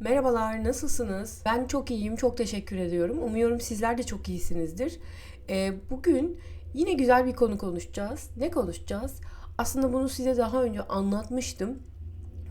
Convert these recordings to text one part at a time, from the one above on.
Merhabalar, nasılsınız? Ben çok iyiyim, çok teşekkür ediyorum. Umuyorum sizler de çok iyisinizdir. Ee, bugün yine güzel bir konu konuşacağız. Ne konuşacağız? Aslında bunu size daha önce anlatmıştım.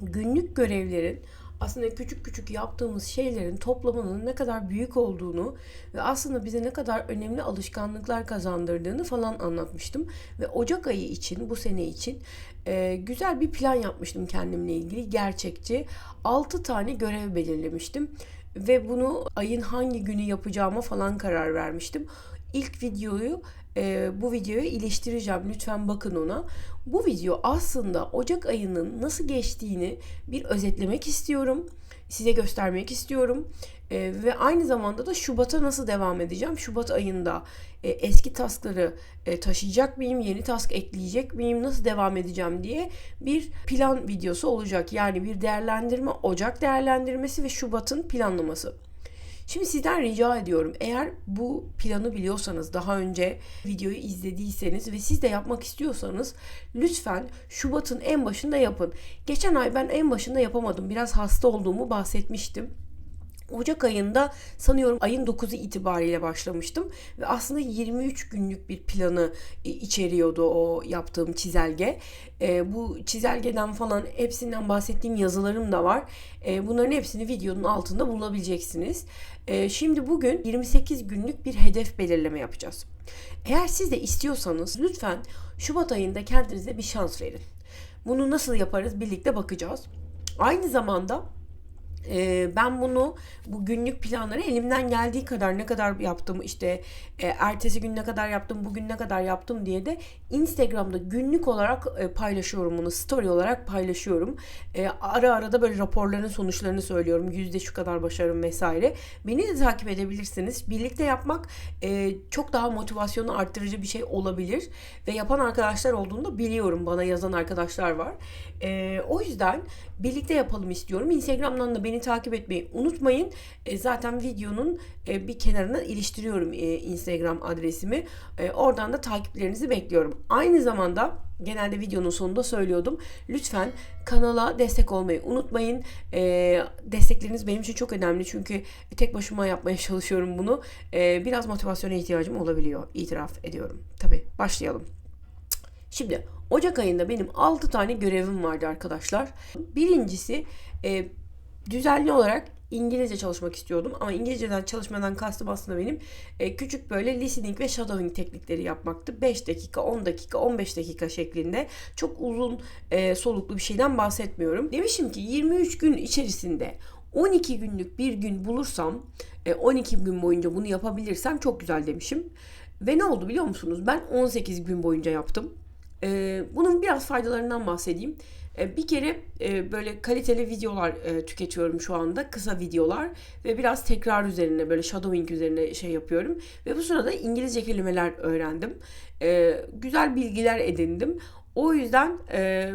Günlük görevlerin aslında küçük küçük yaptığımız şeylerin toplamının ne kadar büyük olduğunu ve aslında bize ne kadar önemli alışkanlıklar kazandırdığını falan anlatmıştım. Ve Ocak ayı için, bu sene için e, güzel bir plan yapmıştım kendimle ilgili. Gerçekçi 6 tane görev belirlemiştim. Ve bunu ayın hangi günü yapacağıma falan karar vermiştim. İlk videoyu e, bu videoyu iliştireceğim. Lütfen bakın ona. Bu video aslında Ocak ayının nasıl geçtiğini bir özetlemek istiyorum. Size göstermek istiyorum. E, ve aynı zamanda da Şubat'a nasıl devam edeceğim? Şubat ayında e, eski taskları e, taşıyacak mıyım? Yeni task ekleyecek miyim? Nasıl devam edeceğim diye bir plan videosu olacak. Yani bir değerlendirme, Ocak değerlendirmesi ve Şubat'ın planlaması. Şimdi sizden rica ediyorum eğer bu planı biliyorsanız daha önce videoyu izlediyseniz ve siz de yapmak istiyorsanız lütfen Şubat'ın en başında yapın. Geçen ay ben en başında yapamadım. Biraz hasta olduğumu bahsetmiştim. Ocak ayında sanıyorum ayın 9'u itibariyle başlamıştım ve aslında 23 günlük bir planı e, içeriyordu o yaptığım çizelge. E, bu çizelgeden falan hepsinden bahsettiğim yazılarım da var. E, bunların hepsini videonun altında bulabileceksiniz. E, şimdi bugün 28 günlük bir hedef belirleme yapacağız. Eğer siz de istiyorsanız lütfen Şubat ayında kendinize bir şans verin. Bunu nasıl yaparız birlikte bakacağız. Aynı zamanda ee, ben bunu bu günlük planları elimden geldiği kadar ne kadar yaptım işte e, ertesi gün ne kadar yaptım bugün ne kadar yaptım diye de Instagram'da günlük olarak e, paylaşıyorum bunu story olarak paylaşıyorum. E, ara ara da böyle raporların sonuçlarını söylüyorum yüzde şu kadar başarım vesaire. Beni de takip edebilirsiniz. Birlikte yapmak e, çok daha motivasyonu arttırıcı bir şey olabilir ve yapan arkadaşlar olduğunu da biliyorum bana yazan arkadaşlar var. E, o yüzden birlikte yapalım istiyorum. Instagram'dan da beni takip etmeyi unutmayın. E, zaten videonun e, bir kenarına iliştiriyorum e, Instagram adresimi. E, oradan da takiplerinizi bekliyorum. Aynı zamanda genelde videonun sonunda söylüyordum. Lütfen kanala destek olmayı unutmayın. E, destekleriniz benim için çok önemli çünkü tek başıma yapmaya çalışıyorum bunu. E, biraz motivasyona ihtiyacım olabiliyor. İtiraf ediyorum. Tabii başlayalım. Şimdi Ocak ayında benim 6 tane görevim vardı arkadaşlar. Birincisi e, düzenli olarak İngilizce çalışmak istiyordum ama İngilizceden çalışmadan kastım aslında benim e, küçük böyle listening ve shadowing teknikleri yapmaktı. 5 dakika, 10 dakika, 15 dakika şeklinde çok uzun e, soluklu bir şeyden bahsetmiyorum. Demişim ki 23 gün içerisinde 12 günlük bir gün bulursam, e, 12 gün boyunca bunu yapabilirsem çok güzel demişim. Ve ne oldu biliyor musunuz? Ben 18 gün boyunca yaptım. E, bunun biraz faydalarından bahsedeyim. E, bir kere e, böyle kaliteli videolar e, tüketiyorum şu anda. Kısa videolar ve biraz tekrar üzerine böyle shadowing üzerine şey yapıyorum. Ve bu sırada İngilizce kelimeler öğrendim. Güzel bilgiler edindim. O yüzden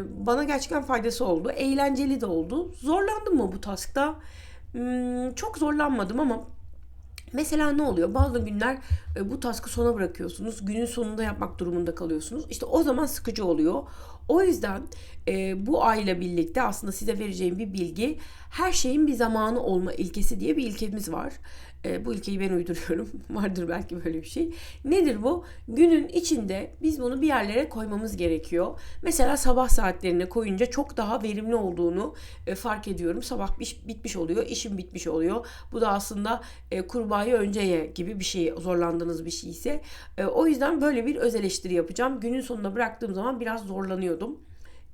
bana gerçekten faydası oldu. Eğlenceli de oldu. Zorlandım mı bu taskta? Hmm, çok zorlanmadım ama Mesela ne oluyor? Bazı günler bu taskı sona bırakıyorsunuz. Günün sonunda yapmak durumunda kalıyorsunuz. İşte o zaman sıkıcı oluyor. O yüzden e, bu ayla birlikte aslında size vereceğim bir bilgi her şeyin bir zamanı olma ilkesi diye bir ilkemiz var. E, bu ilkeyi ben uyduruyorum. Vardır belki böyle bir şey. Nedir bu? Günün içinde biz bunu bir yerlere koymamız gerekiyor. Mesela sabah saatlerine koyunca çok daha verimli olduğunu e, fark ediyorum. Sabah iş bitmiş oluyor, işim bitmiş oluyor. Bu da aslında e, kurbağayı önce ye gibi bir şey, zorlandığınız bir şey ise. E, o yüzden böyle bir öz eleştiri yapacağım. Günün sonuna bıraktığım zaman biraz zorlanıyordum.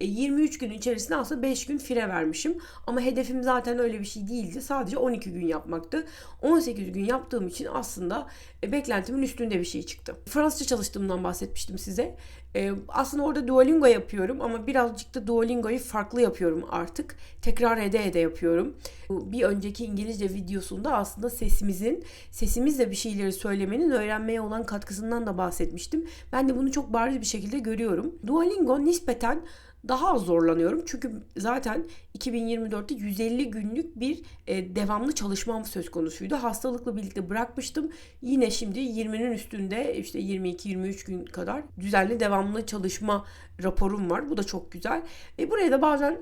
23 gün içerisinde aslında 5 gün fire vermişim. Ama hedefim zaten öyle bir şey değildi. Sadece 12 gün yapmaktı. 18 gün yaptığım için aslında e, beklentimin üstünde bir şey çıktı. Fransızca çalıştığımdan bahsetmiştim size. E, aslında orada Duolingo yapıyorum ama birazcık da Duolingo'yu farklı yapıyorum artık. Tekrar ede ede yapıyorum. Bir önceki İngilizce videosunda aslında sesimizin, sesimizle bir şeyleri söylemenin öğrenmeye olan katkısından da bahsetmiştim. Ben de bunu çok bariz bir şekilde görüyorum. Duolingo nispeten daha az zorlanıyorum. Çünkü zaten 2024'te 150 günlük bir e, devamlı çalışmam söz konusuydu. Hastalıkla birlikte bırakmıştım. Yine şimdi 20'nin üstünde işte 22-23 gün kadar düzenli devamlı çalışma raporum var. Bu da çok güzel. E, buraya da bazen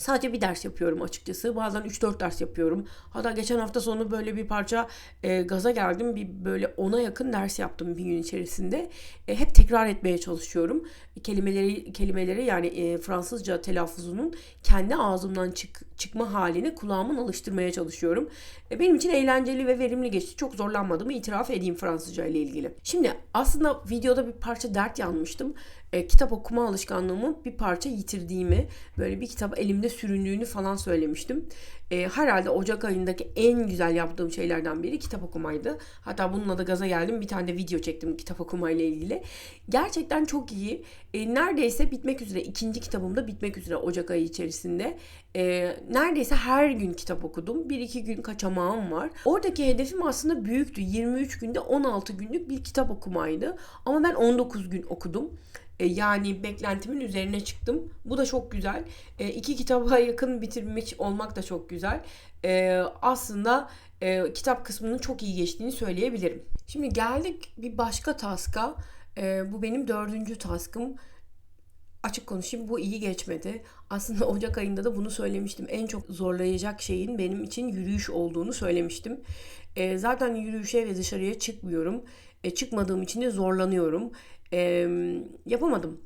Sadece bir ders yapıyorum açıkçası. Bazen 3-4 ders yapıyorum. Hatta geçen hafta sonu böyle bir parça e, gaza geldim. Bir böyle ona yakın ders yaptım bir gün içerisinde. E, hep tekrar etmeye çalışıyorum. Kelimeleri kelimeleri yani e, Fransızca telaffuzunun kendi ağzımdan çık, çıkma halini kulağımın alıştırmaya çalışıyorum. E, benim için eğlenceli ve verimli geçti. Çok zorlanmadığımı itiraf edeyim Fransızca ile ilgili. Şimdi aslında videoda bir parça dert yanmıştım e, kitap okuma alışkanlığımı bir parça yitirdiğimi, böyle bir kitap elimde süründüğünü falan söylemiştim. E, herhalde Ocak ayındaki en güzel yaptığım şeylerden biri kitap okumaydı. Hatta bununla da gaza geldim. Bir tane de video çektim kitap okumayla ilgili. Gerçekten çok iyi. E, neredeyse bitmek üzere. ikinci kitabım da bitmek üzere Ocak ayı içerisinde. E, neredeyse her gün kitap okudum. Bir iki gün kaçamağım var. Oradaki hedefim aslında büyüktü. 23 günde 16 günlük bir kitap okumaydı. Ama ben 19 gün okudum. E, yani beklentimin üzerine çıktım. Bu da çok güzel. E, iki kitaba yakın bitirmiş olmak da çok güzel. E, aslında e, kitap kısmının çok iyi geçtiğini söyleyebilirim. Şimdi geldik bir başka taska. E, bu benim dördüncü taskım. Açık konuşayım bu iyi geçmedi. Aslında Ocak ayında da bunu söylemiştim. En çok zorlayacak şeyin benim için yürüyüş olduğunu söylemiştim. E, zaten yürüyüşe ve dışarıya çıkmıyorum. E, çıkmadığım için de zorlanıyorum e, yapamadım.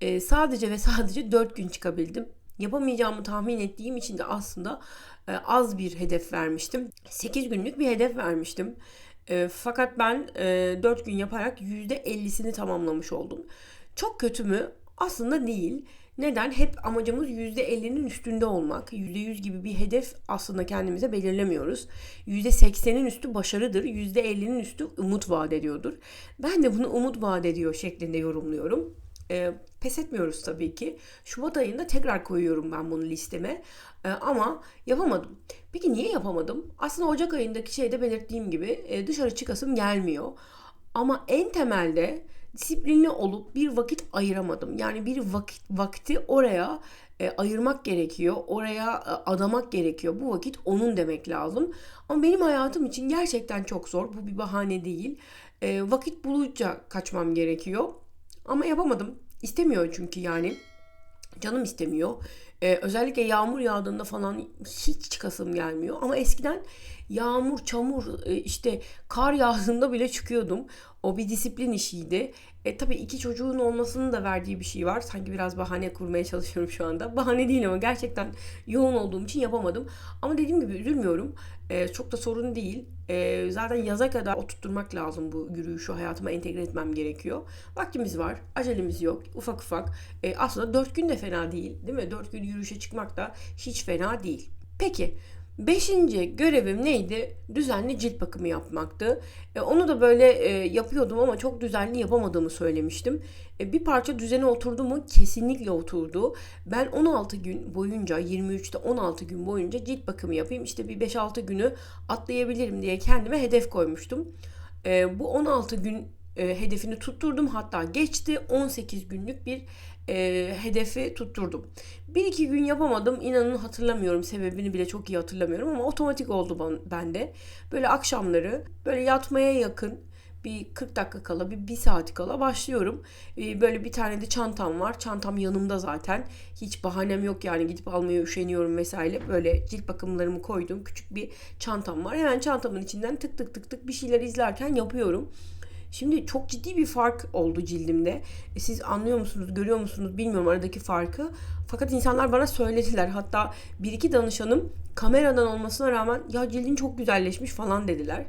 E, sadece ve sadece 4 gün çıkabildim. Yapamayacağımı tahmin ettiğim için de aslında e, az bir hedef vermiştim. 8 günlük bir hedef vermiştim. E, fakat ben e, 4 gün yaparak %50'sini tamamlamış oldum. Çok kötü mü? Aslında değil. Neden? Hep amacımız %50'nin üstünde olmak. %100 gibi bir hedef aslında kendimize belirlemiyoruz. %80'in üstü başarıdır. %50'nin üstü umut vaat ediyordur. Ben de bunu umut vaat ediyor şeklinde yorumluyorum. E, pes etmiyoruz tabii ki. Şubat ayında tekrar koyuyorum ben bunu listeme. E, ama yapamadım. Peki niye yapamadım? Aslında Ocak ayındaki şeyde belirttiğim gibi e, dışarı çıkasım gelmiyor. Ama en temelde disiplinli olup bir vakit ayıramadım. Yani bir vakit vakti oraya e, ayırmak gerekiyor. Oraya e, adamak gerekiyor. Bu vakit onun demek lazım. Ama benim hayatım için gerçekten çok zor. Bu bir bahane değil. E, vakit bulunca kaçmam gerekiyor. Ama yapamadım. İstemiyor çünkü yani. Canım istemiyor. Ee, özellikle yağmur yağdığında falan hiç çıkasım gelmiyor. Ama eskiden yağmur, çamur, e, işte kar yağdığında bile çıkıyordum. O bir disiplin işiydi. E, tabii iki çocuğun olmasının da verdiği bir şey var. Sanki biraz bahane kurmaya çalışıyorum şu anda. Bahane değil ama gerçekten yoğun olduğum için yapamadım. Ama dediğim gibi üzülmüyorum. E, çok da sorun değil. E, zaten yaza kadar oturtturmak lazım bu yürüyüşü hayatıma entegre etmem gerekiyor. Vaktimiz var, acelemiz yok. Ufak ufak. E, aslında dört gün de fena değil değil mi? Dört gün yürüyüşe çıkmak da hiç fena değil. Peki Beşinci görevim neydi? Düzenli cilt bakımı yapmaktı. E, onu da böyle e, yapıyordum ama çok düzenli yapamadığımı söylemiştim. E, bir parça düzene oturdu mu? Kesinlikle oturdu. Ben 16 gün boyunca 23'te 16 gün boyunca cilt bakımı yapayım. İşte bir 5-6 günü atlayabilirim diye kendime hedef koymuştum. E, bu 16 gün e, hedefini tutturdum. Hatta geçti 18 günlük bir e, hedefi tutturdum. Bir iki gün yapamadım. İnanın hatırlamıyorum. Sebebini bile çok iyi hatırlamıyorum ama otomatik oldu bende. Böyle akşamları böyle yatmaya yakın bir 40 dakika kala bir, bir saat kala başlıyorum. Ee, böyle bir tane de çantam var. Çantam yanımda zaten. Hiç bahanem yok yani gidip almaya üşeniyorum vesaire. Böyle cilt bakımlarımı koyduğum küçük bir çantam var. Hemen çantamın içinden tık tık tık tık bir şeyler izlerken yapıyorum. Şimdi çok ciddi bir fark oldu cildimde. E, siz anlıyor musunuz, görüyor musunuz bilmiyorum aradaki farkı. Fakat insanlar bana söylediler. Hatta bir iki danışanım kameradan olmasına rağmen ya cildin çok güzelleşmiş falan dediler.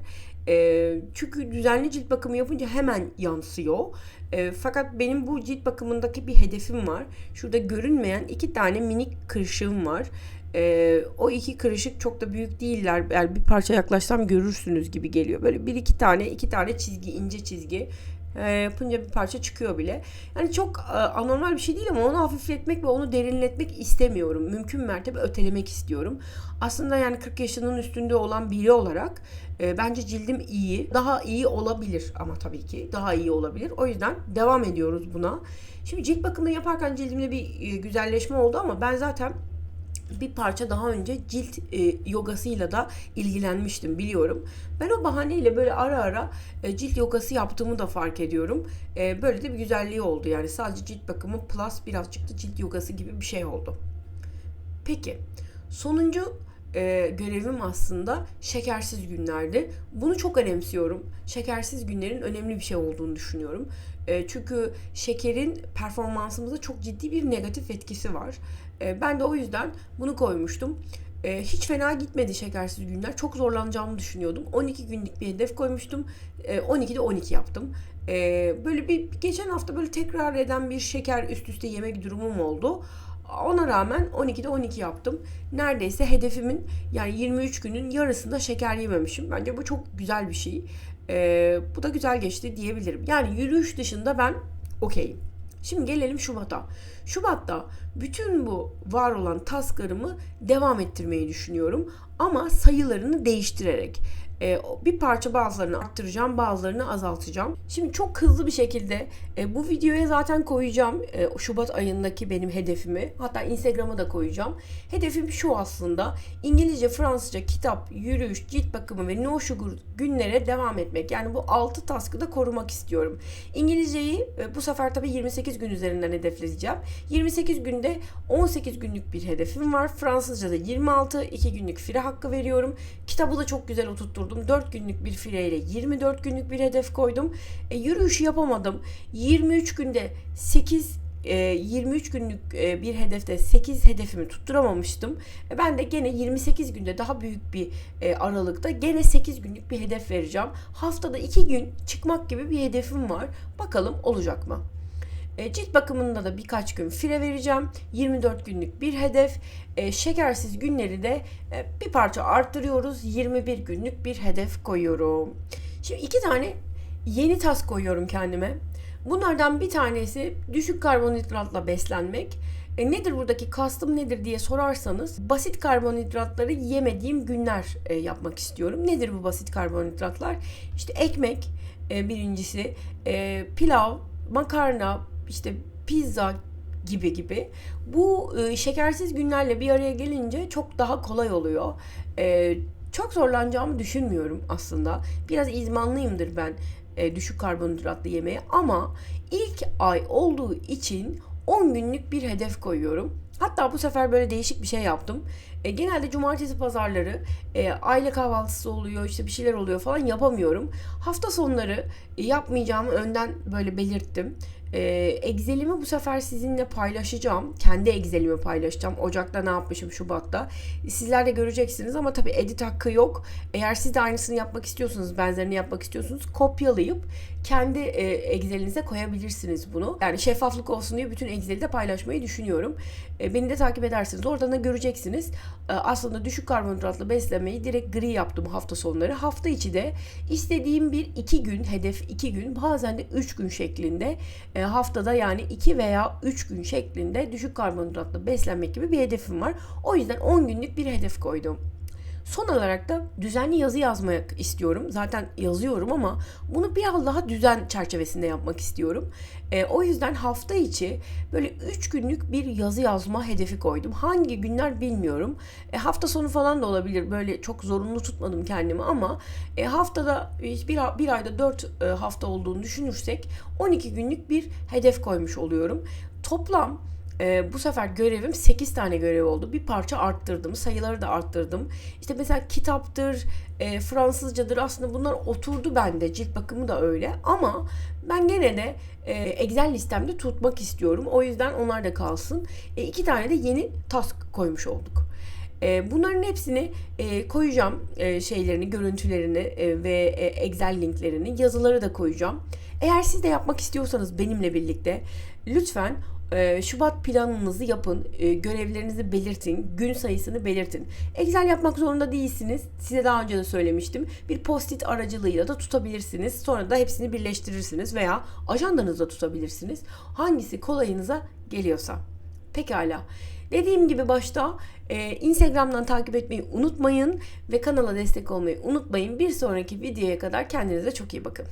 E, çünkü düzenli cilt bakımı yapınca hemen yansıyor. E, fakat benim bu cilt bakımındaki bir hedefim var. Şurada görünmeyen iki tane minik kırışığım var. E, o iki kırışık çok da büyük değiller. Yani bir parça yaklaşsam görürsünüz gibi geliyor. Böyle bir iki tane iki tane çizgi ince çizgi e, yapınca bir parça çıkıyor bile. Yani çok e, anormal bir şey değil ama onu hafifletmek ve onu derinletmek istemiyorum. Mümkün mertebe ötelemek istiyorum. Aslında yani 40 yaşının üstünde olan biri olarak e, bence cildim iyi. Daha iyi olabilir ama tabii ki daha iyi olabilir. O yüzden devam ediyoruz buna. Şimdi cilt bakımını yaparken cildimde bir e, güzelleşme oldu ama ben zaten bir parça daha önce cilt e, yogasıyla da ilgilenmiştim biliyorum. Ben o bahaneyle böyle ara ara e, cilt yogası yaptığımı da fark ediyorum. E, böyle de bir güzelliği oldu yani sadece cilt bakımı plus birazcık da cilt yogası gibi bir şey oldu. Peki sonuncu e, görevim aslında şekersiz günlerdi. Bunu çok önemsiyorum. Şekersiz günlerin önemli bir şey olduğunu düşünüyorum. E, çünkü şekerin performansımıza çok ciddi bir negatif etkisi var. E, ben de o yüzden bunu koymuştum. E, hiç fena gitmedi şekersiz günler. Çok zorlanacağımı düşünüyordum. 12 günlük bir hedef koymuştum. E, 12'de 12 yaptım. E, böyle bir geçen hafta böyle tekrar eden bir şeker üst üste yemek durumum oldu. Ona rağmen 12'de 12 yaptım. Neredeyse hedefimin yani 23 günün yarısında şeker yememişim. Bence bu çok güzel bir şey. Ee, bu da güzel geçti diyebilirim. Yani yürüyüş dışında ben okeyim. Şimdi gelelim Şubat'a. Şubat'ta bütün bu var olan tasklarımı devam ettirmeyi düşünüyorum. Ama sayılarını değiştirerek. E, bir parça bazılarını arttıracağım, bazılarını azaltacağım. Şimdi çok hızlı bir şekilde e, bu videoya zaten koyacağım e, Şubat ayındaki benim hedefimi. Hatta Instagram'a da koyacağım. Hedefim şu aslında. İngilizce, Fransızca, kitap, yürüyüş, cilt bakımı ve no sugar günlere devam etmek. Yani bu 6 task'ı da korumak istiyorum. İngilizceyi e, bu sefer tabii 28 gün üzerinden hedefleyeceğim. 28 günde 18 günlük bir hedefim var. Fransızca'da 26, 2 günlük fire hakkı veriyorum. Kitabı da çok güzel oturtturdum. 4 günlük bir fireyle 24 günlük bir hedef koydum. E, yürüyüşü yapamadım. 23 günde 8 23 günlük e, bir hedefte 8 hedefimi tutturamamıştım. E, ben de gene 28 günde daha büyük bir e, aralıkta gene 8 günlük bir hedef vereceğim. Haftada 2 gün çıkmak gibi bir hedefim var. Bakalım olacak mı? Cilt bakımında da birkaç gün fire vereceğim. 24 günlük bir hedef. Şekersiz günleri de bir parça arttırıyoruz. 21 günlük bir hedef koyuyorum. Şimdi iki tane yeni tas koyuyorum kendime. Bunlardan bir tanesi düşük karbonhidratla beslenmek. E nedir buradaki kastım nedir diye sorarsanız basit karbonhidratları yemediğim günler e, yapmak istiyorum. Nedir bu basit karbonhidratlar? İşte ekmek e, birincisi, e, pilav, makarna, işte pizza gibi gibi. Bu e, şekersiz günlerle bir araya gelince çok daha kolay oluyor. E, çok zorlanacağımı düşünmüyorum aslında. Biraz izmanlıyımdır ben e, düşük karbonhidratlı yemeğe ama ilk ay olduğu için 10 günlük bir hedef koyuyorum. Hatta bu sefer böyle değişik bir şey yaptım. E, genelde cumartesi pazarları e, aile kahvaltısı oluyor işte bir şeyler oluyor falan yapamıyorum. Hafta sonları e, yapmayacağımı önden böyle belirttim. E, Excel'imi bu sefer sizinle paylaşacağım. Kendi Excel'imi paylaşacağım. Ocak'ta ne yapmışım Şubat'ta. Sizler de göreceksiniz ama tabii edit hakkı yok. Eğer siz de aynısını yapmak istiyorsunuz, benzerini yapmak istiyorsunuz kopyalayıp kendi e, Excel'inize koyabilirsiniz bunu. Yani şeffaflık olsun diye bütün Excel'i de paylaşmayı düşünüyorum. E, beni de takip edersiniz. Oradan da göreceksiniz. E, aslında düşük karbonhidratlı beslemeyi direkt gri yaptım hafta sonları. Hafta içi de istediğim bir iki gün, hedef iki gün, bazen de üç gün şeklinde e, haftada yani iki veya üç gün şeklinde düşük karbonhidratlı beslenmek gibi bir hedefim var. O yüzden 10 günlük bir hedef koydum. Son olarak da düzenli yazı yazmak istiyorum. Zaten yazıyorum ama bunu biraz daha düzen çerçevesinde yapmak istiyorum. E, o yüzden hafta içi böyle 3 günlük bir yazı yazma hedefi koydum. Hangi günler bilmiyorum. E, hafta sonu falan da olabilir. Böyle çok zorunlu tutmadım kendimi ama e, haftada bir, bir ayda 4 e, hafta olduğunu düşünürsek 12 günlük bir hedef koymuş oluyorum. Toplam e, bu sefer görevim 8 tane görev oldu. Bir parça arttırdım. Sayıları da arttırdım. İşte mesela kitaptır, e, Fransızcadır aslında bunlar oturdu bende. Cilt bakımı da öyle. Ama ben gene de e, Excel listemde tutmak istiyorum. O yüzden onlar da kalsın. E, iki tane de yeni task koymuş olduk. E, bunların hepsini e, koyacağım e, şeylerini, görüntülerini e, ve e, Excel linklerini, yazıları da koyacağım. Eğer siz de yapmak istiyorsanız benimle birlikte lütfen ee, Şubat planınızı yapın, ee, görevlerinizi belirtin, gün sayısını belirtin. Excel yapmak zorunda değilsiniz. Size daha önce de söylemiştim. Bir post-it aracılığıyla da tutabilirsiniz. Sonra da hepsini birleştirirsiniz veya ajandanızda tutabilirsiniz. Hangisi kolayınıza geliyorsa. Pekala. Dediğim gibi başta e, Instagram'dan takip etmeyi unutmayın ve kanala destek olmayı unutmayın. Bir sonraki videoya kadar kendinize çok iyi bakın.